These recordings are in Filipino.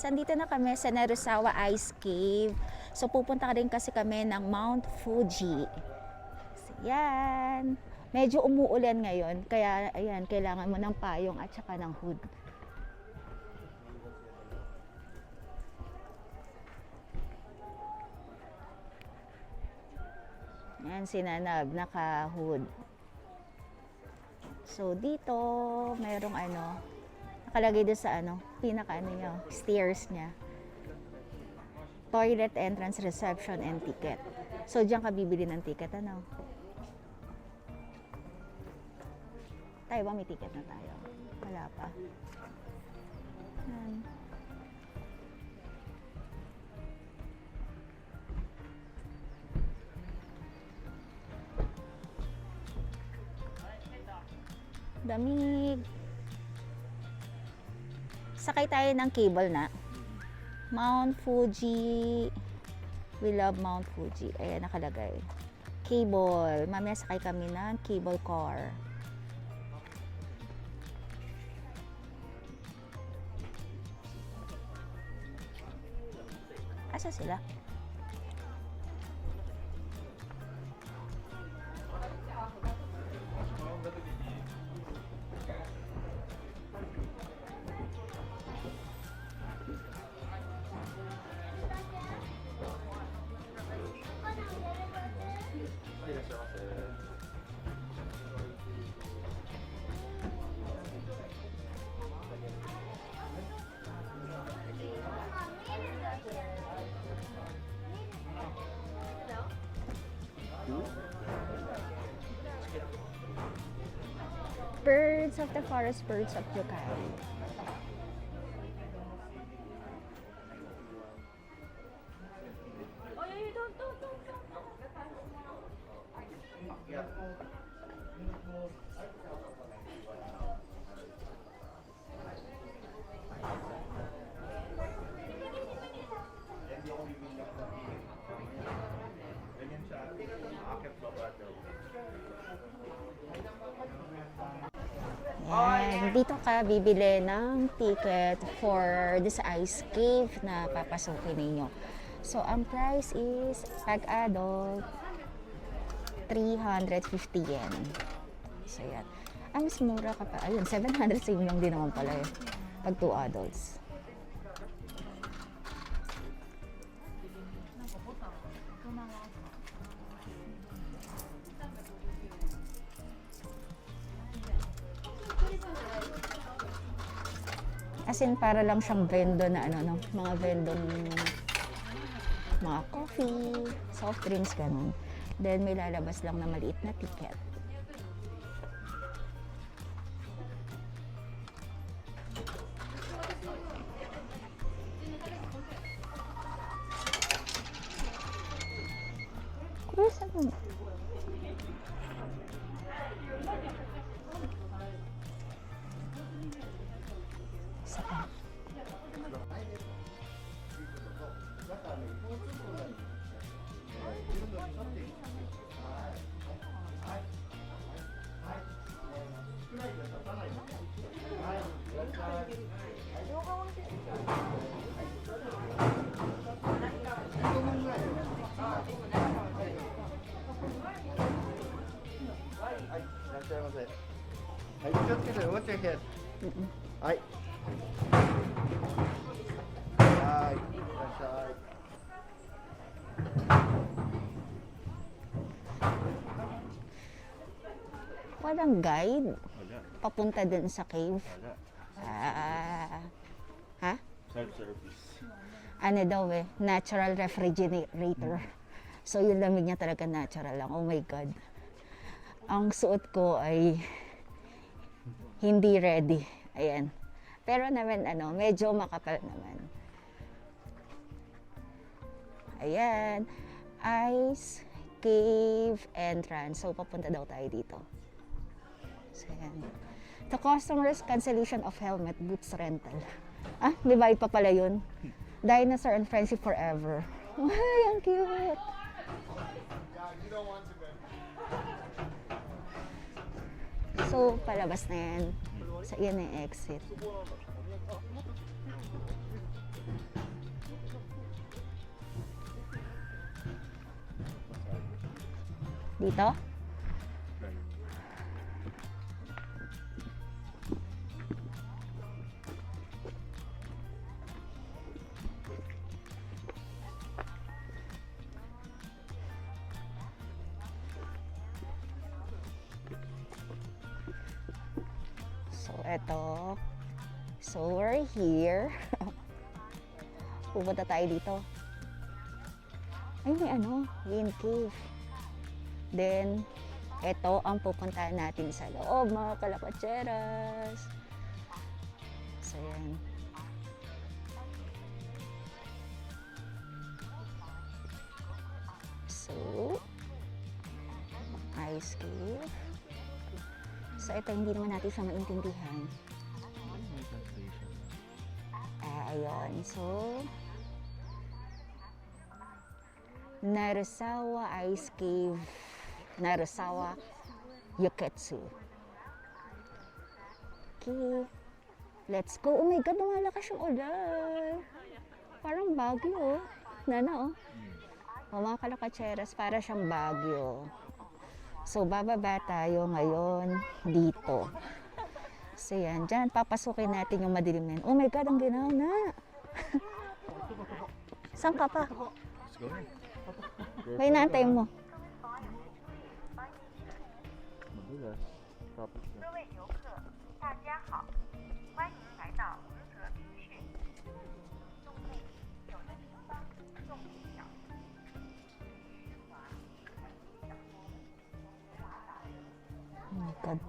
Kacheras, andito na kami sa Narusawa Ice Cave. So pupunta ka rin kasi kami ng Mount Fuji. So, yan. Medyo umuulan ngayon, kaya ayan, kailangan mo ng payong at saka ng hood. Yan, si Nanab, naka-hood. So, dito, merong ano, nakalagay doon sa ano, pinaka ano niya, stairs niya. Toilet entrance reception and ticket. So, diyan ka bibili ng ticket, ano? Tayo ba may ticket na tayo? Wala pa. Yan. Damig. Sakay tayo ng cable na. Mount Fuji. We love Mount Fuji. Ayan, nakalagay. Cable. Mamaya sakay kami ng cable car. Asa sila? Birds of the forest, birds of Yukari. Yan. Dito ka bibili ng ticket for this ice cave na papasukin ninyo. So, ang price is, pag adult, 350 yen. So, yan. Ang mas mura ka pa. Ayun, 700 same lang din naman pala eh. Pag 2 adults. In, para lang siyang vendo na ano, no? mga vendo mga coffee, soft drinks, ganun. Then, may lalabas lang na maliit na ticket. Watch はい。はい。いらっしゃい。 Walang guide. Wala. Papunta dun sa cave. Wala. Ah. ha? Self-service. Ano daw eh, natural refrigerator. So yung lamig niya talaga natural lang. Oh my God. Ang suot ko ay hindi ready. Ayan. Pero naman ano, medyo makapal naman. Ayan. Ice cave entrance. So papunta daw tayo dito. So ayan. The customers cancellation of helmet boots rental. Ah, bayad pa pala yun. Dinosaur and friendship forever. Ay, ang cute. So, palabas na yan. So, yan na yung exit. Dito? Here. Pupunta tayo dito. Ay, may ano, Wind Cave. Then, eto ang pupuntahan natin sa loob, mga kalapatseras. So, yan. So, ice cave. So, ito hindi naman natin siya maintindihan. Ayun. So, Narasawa Ice Cave, Narasawa Yuketsu. Okay. Let's go. Oh my God, lumalakas yung ulan. Parang bagyo, oh. Nana, oh. O mga kalakatseras, para siyang bagyo. So, bababa tayo ngayon dito. So, yan. Diyan, papasukin natin yung madilim na yun. Oh my God, ang ginaw na. Saan ka pa? May naantay mo. Madulas. Tapos na. 各位游客，大家好，欢迎来到文革冰雪。洞内有着地方种植小树，湿滑可 Oh my God.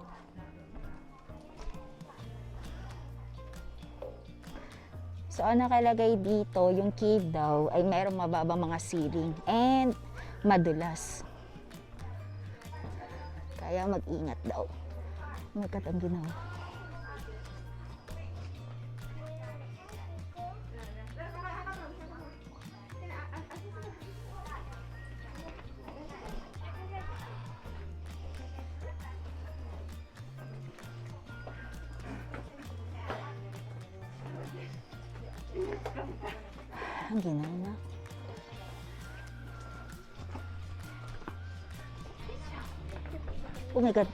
So, ang nakalagay dito, yung cave daw, ay mayroong mababang mga ceiling and madulas. Kaya mag-ingat daw. Magkat ang ginawa. Oh my God.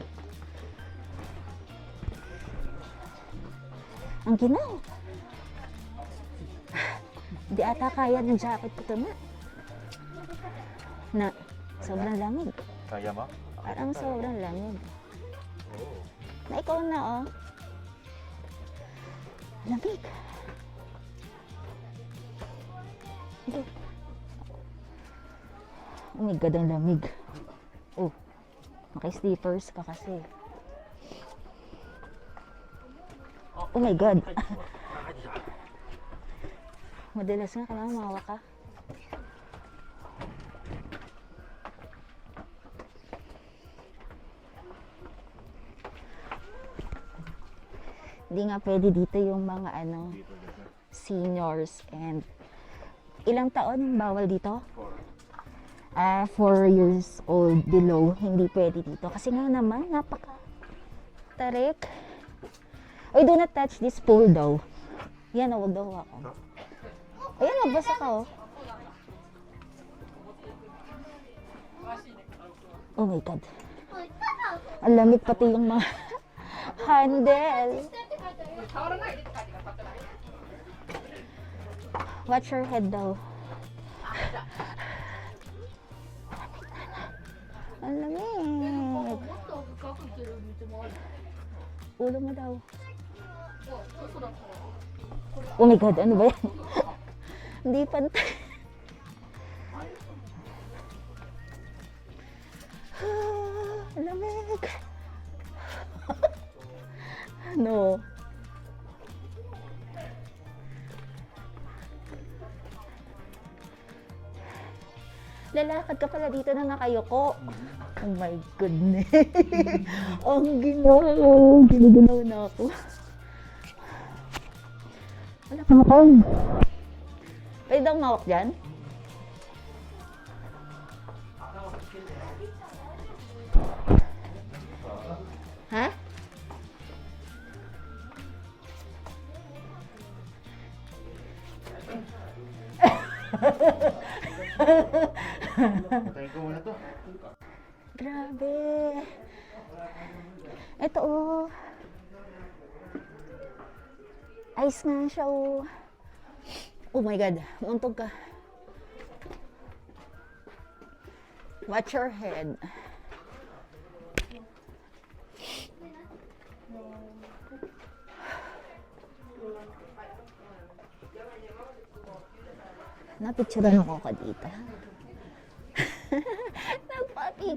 Ang ginaw. Hindi ata kaya ng jacket ko ito na. Na, sobrang lamig. Kaya mo? Parang sobrang lamig. Na ikaw na, oh. Lamig. Oh my God, ang lamig. Naka-slippers ka kasi. Oh my God. Madalas nga, kailangan mahawa ka. Hindi nga pwede dito yung mga ano, seniors and ilang taon bawal dito? Ah, 4 years old below, hindi pwede dito. Kasi nga naman, napaka tarik. Oy, do not touch this pool daw. Yan, oh, wag daw ako. Ayan, nabasa ka, oh. Oh my God. Ang lamig pati yung mga handle. Watch your head daw. Ang lamig. Ulo mo daw. Oh my God, ano ba yan? Hindi pantay. lamig. no. Lalakad ka pala dito na nakayoko. Oh my goodness. Ang ginaw. Ginugulaw na ako. Wala kang phone. Pwede daw mawak dyan? Patayin ko muna to. Grabe. Ito oh. Ice nga siya oh. Oh my God. Muntog ka. Watch your head. Napicturean ako ka dito.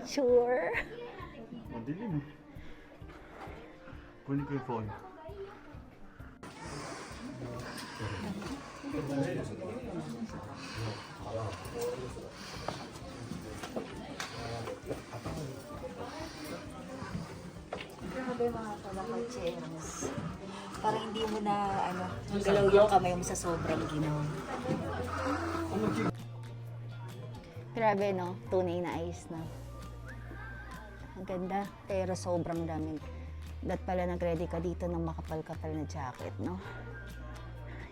Nagpa-picture. Madilim. Kunin ko yung phone. Grabe mga kalakachens. Parang hindi mo na, ano, galaw yung kamay mo sa sobrang ginaw. Grabe, no? Tunay na ice na. Ang ganda, pero sobrang daming. Dat pala nag-ready ka dito ng makapal-kapal na jacket, no?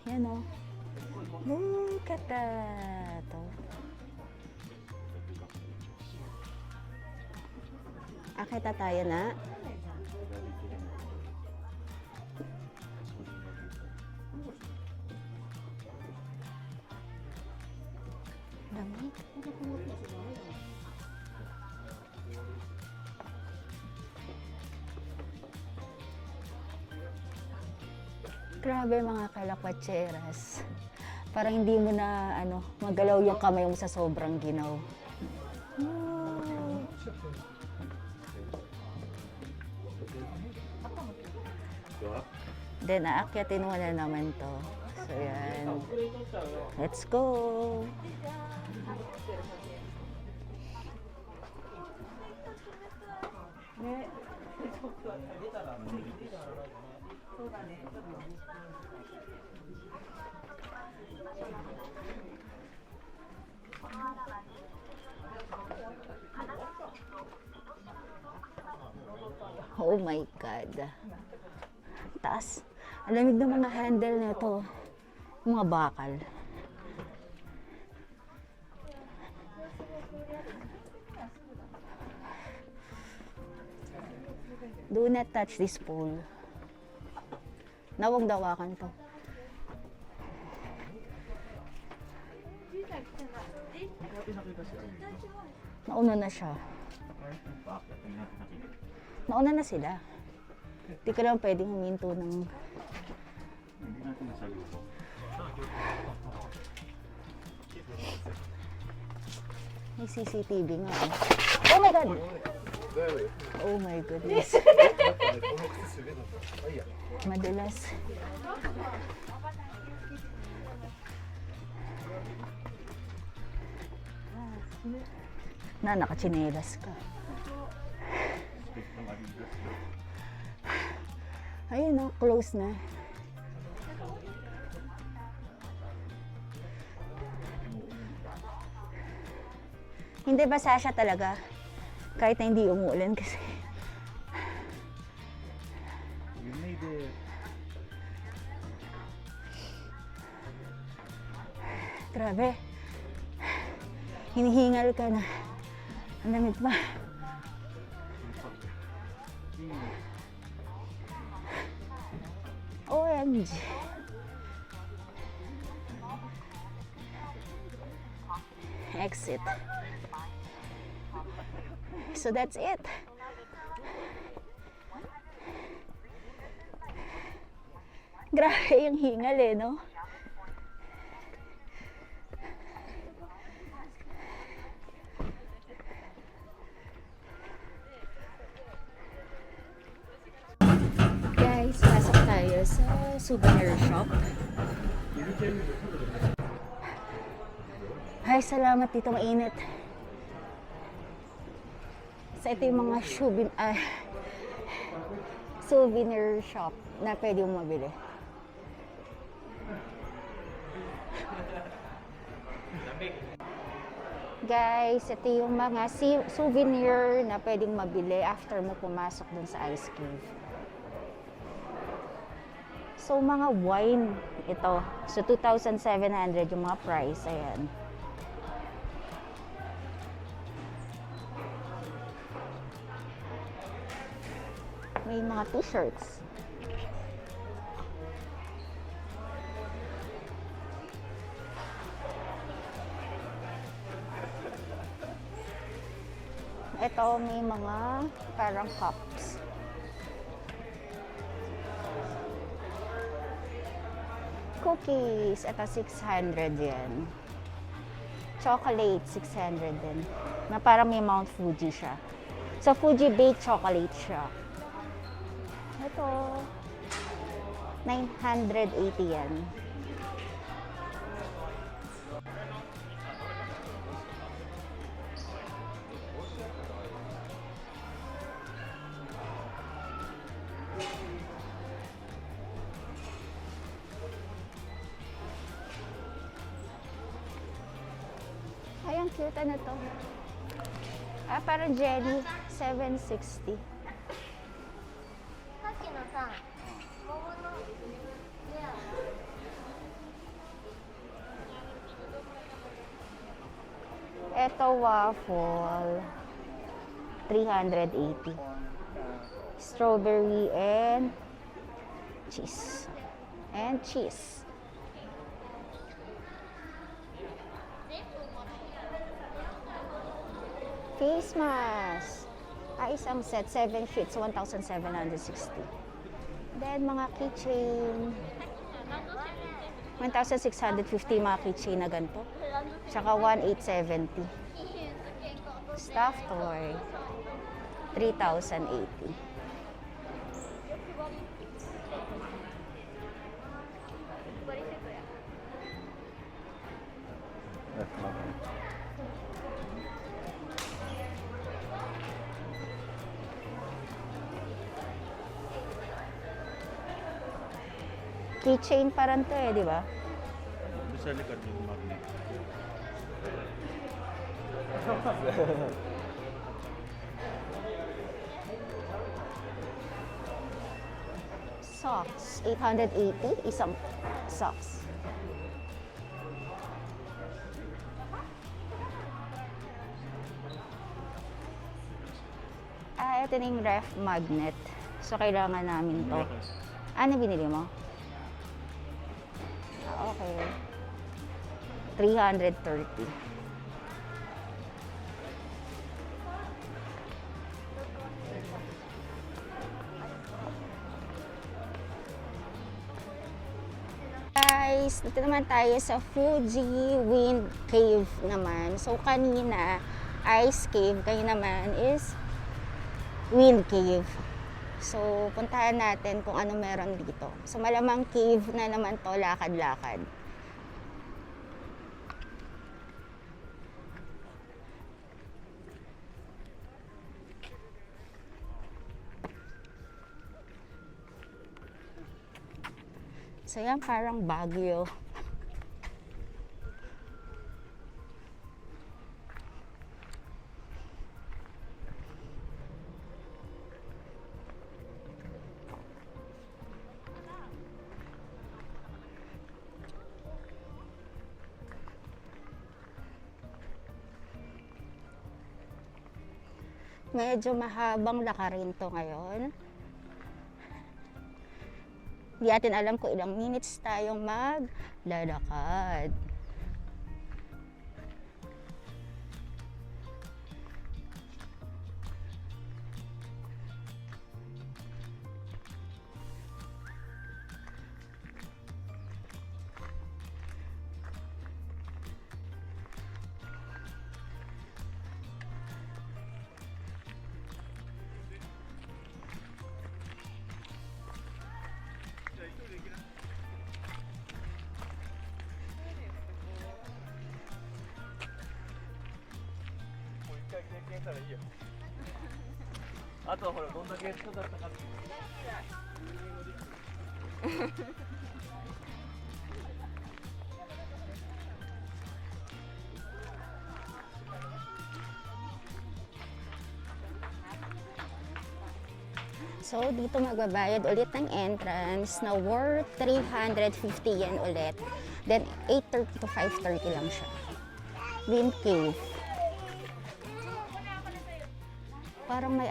Yan, no? Look at that. Oh. Akita tayo na. Lamig. Grabe mga kalapatseras. Parang hindi mo na ano, magalaw yung kamay mo sa sobrang ginaw. Wow. Then, aakyatin mo na naman to. So, yan. Let's go! Oh my God. Taas. Ang lamig ng mga handle nito. Mga bakal. Do not touch this pole. Nawag dawakan to. Nauna na siya. Nauna na sila. Hindi ka lang pwedeng huminto ng... Hindi natin nasalubong. May CCTV nga. eh. Oh my God! Oh my goodness. Madulas. Na, nakachinelas ka. Ayun na, close na. Hindi basa siya talaga. Kahit na hindi umuulan kasi. Grabe. Hinihingal ka na. Ang lamig pa. OMG. Exit. So that's it. Grabe yung hingal eh, no? Tayo sa souvenir shop. Ay, salamat dito mainit. So, ito yung mga souvenir, ah, souvenir shop na pwede mong mabili. Guys, ito yung mga souvenir na pwedeng mabili after mo pumasok dun sa ice cave. So, mga wine ito. So, 2,700 yung mga price. Ayan. May mga t-shirts. Ito may mga parang cups. Cookies, ito 600 yan. Chocolate, 600 din. Na parang may Mount Fuji siya. So, Fuji baked chocolate siya. Ito, 980 yan. cute ano to. Ah, parang jelly. 760. Ito waffle. 380. Strawberry and cheese. And cheese. Face mask. Ah, isang set, 7 sheets, 1,760. Then, mga keychain. 1,650 mga keychain na ganito. Tsaka 1,870. Stuff toy. 3,080. Keychain parang to eh, di ba? Sa yung magnet. Socks. 880. Isang socks. Ah, ito na yung ref magnet. So, kailangan namin to. Ano binili mo? 330. Guys, dito naman tayo sa Fuji Wind Cave naman. So, kanina, Ice Cave. Kayo naman is Wind Cave. So, puntahan natin kung ano meron dito. So, malamang cave na naman to, lakad-lakad. So, yan parang Baguio. Medyo mahabang lakarin to ngayon. Hindi natin alam kung ilang minutes tayong maglalakad. あとほらどんだけ人だったかって So, dito magbabayad ulit ng entrance na worth 350 yen ulit. Then, 8.30 to 5.30 lang siya. Wind Cave.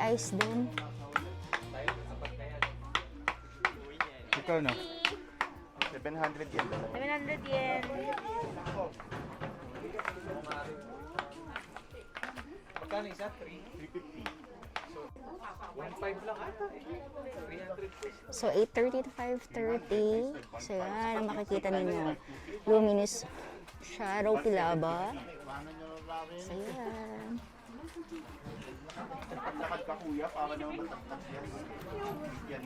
Ice doon. Ikaw na. 700 yen 700 yen. Magkano isa? 350 So 1.5 lang ata eh 300 pesos So, 8.30 to 5.30. So, yan, ang makikita ninyo. Luminous Shadow Pilaba. So, yan. Lakad ka kuya para naman mataktak yan. Yan.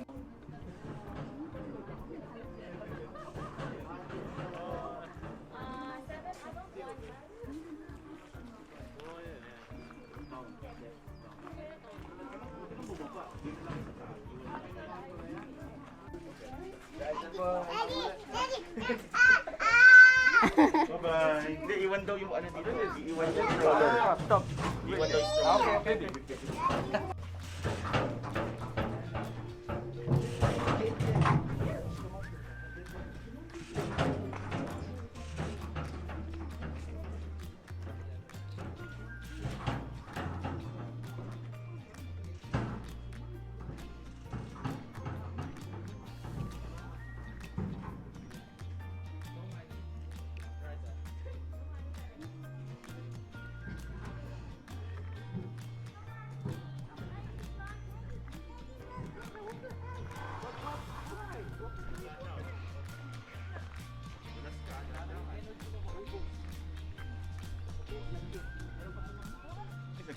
Bye-bye. Hindi, iwan daw yung ano dito. Iwan daw. Stop Iwan daw yung stroller. Okay, okay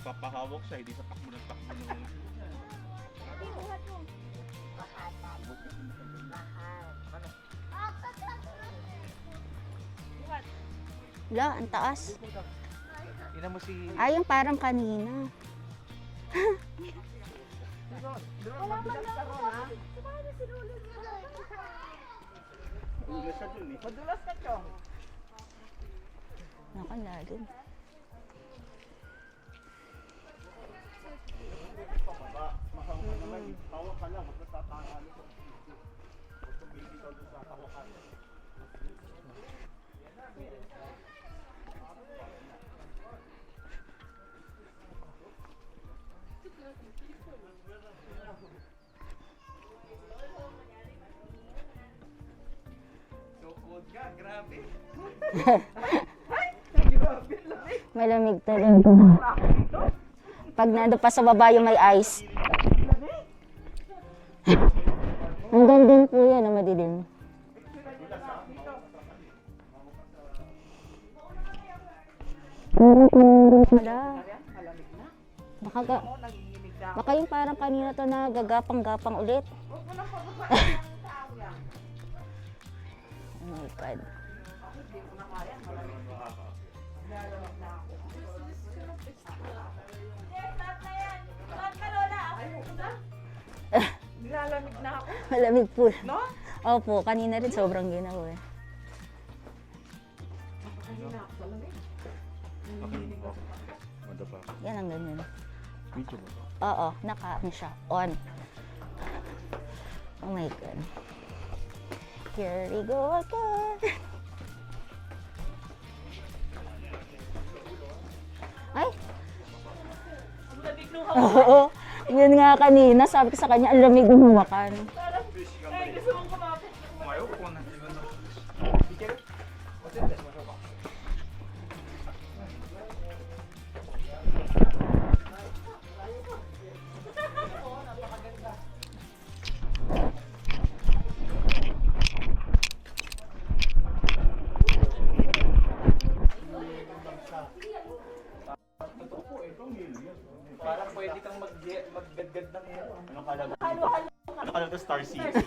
Kasi nagpapahawak siya, hindi sa takbo ng takbo ng... La, ang taas. Ina mo si Ay, yung parang kanina. Ulo siya dun eh. Naku, lalim. Mahang ka naman eh. Hawak ka lang, huwag ka bibitaw dun sa hawakan. So cold ka, grabe May lamig talaga. Pag nando pa sa baba yung may ice. Hanggang din po yan na madilim. Parang kumurong pala. Baka, ga, baka yung parang kanina to na gagapang-gapang ulit. oh my God. Malamig po. No? Opo, kanina rin sobrang ginawa eh. Manda pa. Yan ang ganyan. Video mo. Oo, naka ano siya. On. Oh my God. Here we go again. Ay! Oo. Yun nga kanina, sabi ko sa kanya, ang lamig ng huwakan. Ano kala mo Star City?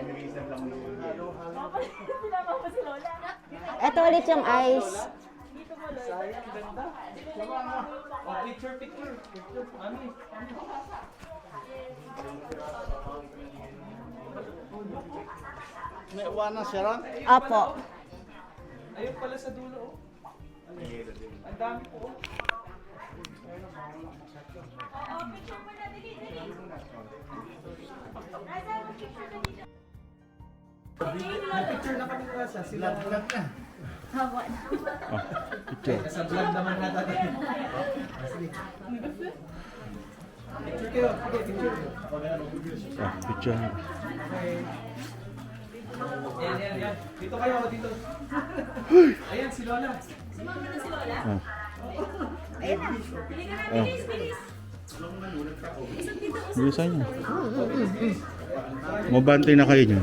Inilisan lang mo yung yelo. Ito ulit yung ice. Sayang, ganda. picture, picture. Picture. Mami. May iwanan siya ron? Apo. Ayun pala sa dulo. oh. Ang dami po. oh. Picture na kami nasa sila. Hawa na. Nasa vlog naman natin. Picture kayo. Sige, picture. Ah, picture. Ayan, ayan, ayan. Dito kayo, dito. Ayan, si Lola. Ah. Ah. Bilisan niyo. Mabantay na kayo niyo.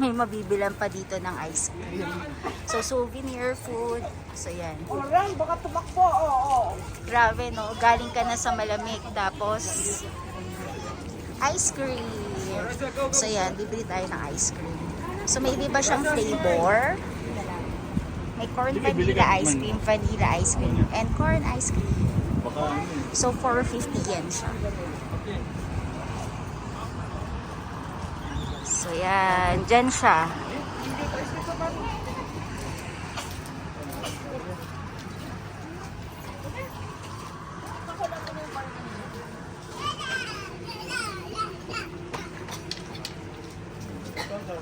may mabibilan pa dito ng ice cream. So, souvenir food. So, yan. Orang, baka tumakbo. Oo, oo. Grabe, no? Galing ka na sa malamig. Tapos, ice cream. So, yan. Bibili tayo ng ice cream. So, may iba siyang flavor. May corn vanilla ice cream, vanilla ice cream, and corn ice cream. So, 450 yen siya. So, yan. Diyan siya.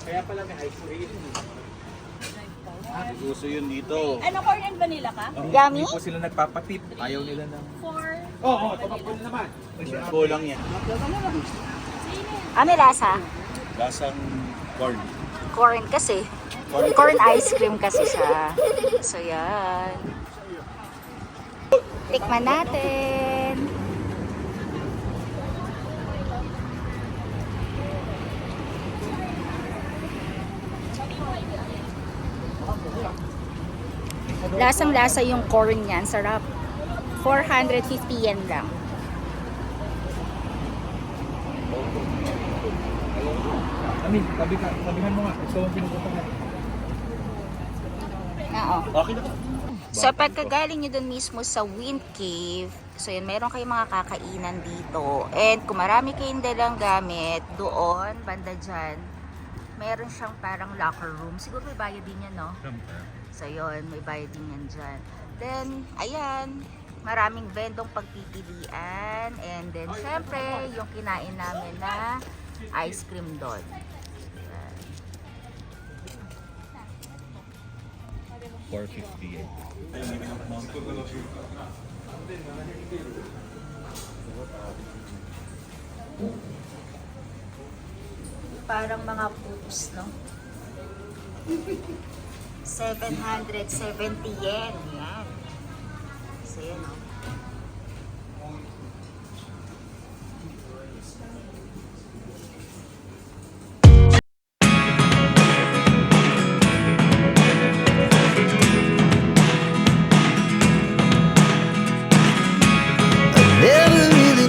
Kaya pala may ice cream. Gusto yun dito. Ano, corn and vanilla ka? Yummy? Hindi po sila nagpapatip. Ayaw nila ng... For... Oo, oh, oh, tumakbo na naman. Kulang yan. Ah, may lasa? Lasang corn. Corn kasi. Corn ice cream kasi siya. So, yan. Tikman natin. Lasang-lasa yung corn niyan. Sarap. 450 yen lang. Amin, tabi ka, tabihan mo nga. Ito ang pinupuntahan. Oo. Okay na. So pagkagaling nyo dun mismo sa Wind Cave, so yun, meron kayong mga kakainan dito. And kung marami kayong dalang gamit, doon, banda dyan, meron siyang parang locker room. Siguro may bayad din yan, no? So yun, may bayad din yan dyan. Then, ayan, maraming vendong pagpipilian. And then, syempre, yung kinain namin na ice cream doon. 450 yan. Parang mga putos, no? 770 yen. Yan. So, yan, no?